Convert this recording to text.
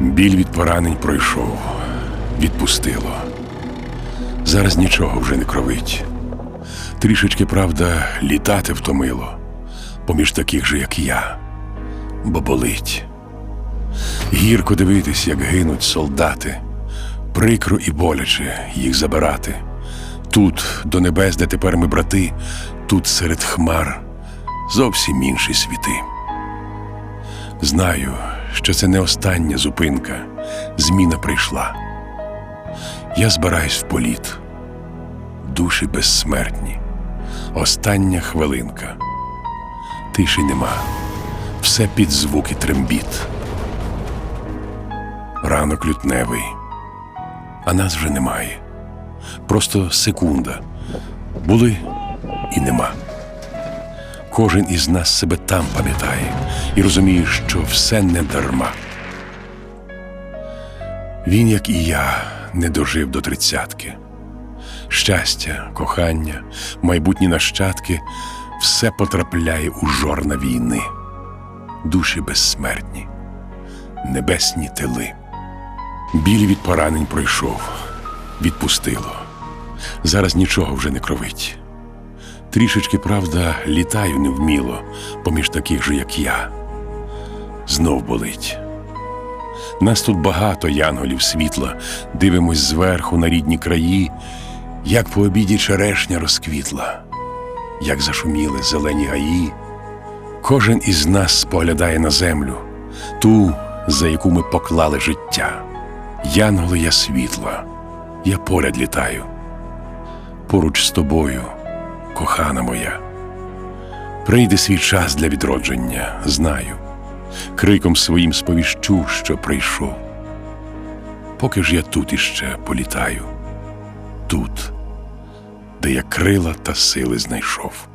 Біль від поранень пройшов, відпустило. Зараз нічого вже не кровить. Трішечки, правда, літати втомило, поміж таких же, як я, бо болить. Гірко дивитись, як гинуть солдати, прикро і боляче їх забирати. Тут, до небес, де тепер ми брати, тут серед хмар зовсім інші світи. Знаю, що це не остання зупинка, зміна прийшла. Я збираюсь в політ, душі безсмертні, остання хвилинка. Тиші нема, все під звуки трембіт. Ранок лютневий, а нас вже немає. Просто секунда. Були і нема. Кожен із нас себе там пам'ятає і розуміє, що все не дарма. Він, як і я, не дожив до тридцятки. Щастя, кохання, майбутні нащадки все потрапляє у жорна війни, душі безсмертні, небесні тили. Біль від поранень пройшов, відпустило. Зараз нічого вже не кровить. Трішечки, правда, літаю невміло, поміж таких же, як я. Знов болить. Нас тут багато янголів світла, дивимось зверху на рідні краї, як по обіді черешня розквітла, як зашуміли зелені гаї. Кожен із нас споглядає на землю, ту, за яку ми поклали життя. Янголи я світла, я поряд літаю. Поруч з тобою, кохана моя. Прийде свій час для відродження, знаю. Криком своїм сповіщу, що прийшов. Поки ж я тут іще політаю, тут, де я крила та сили знайшов.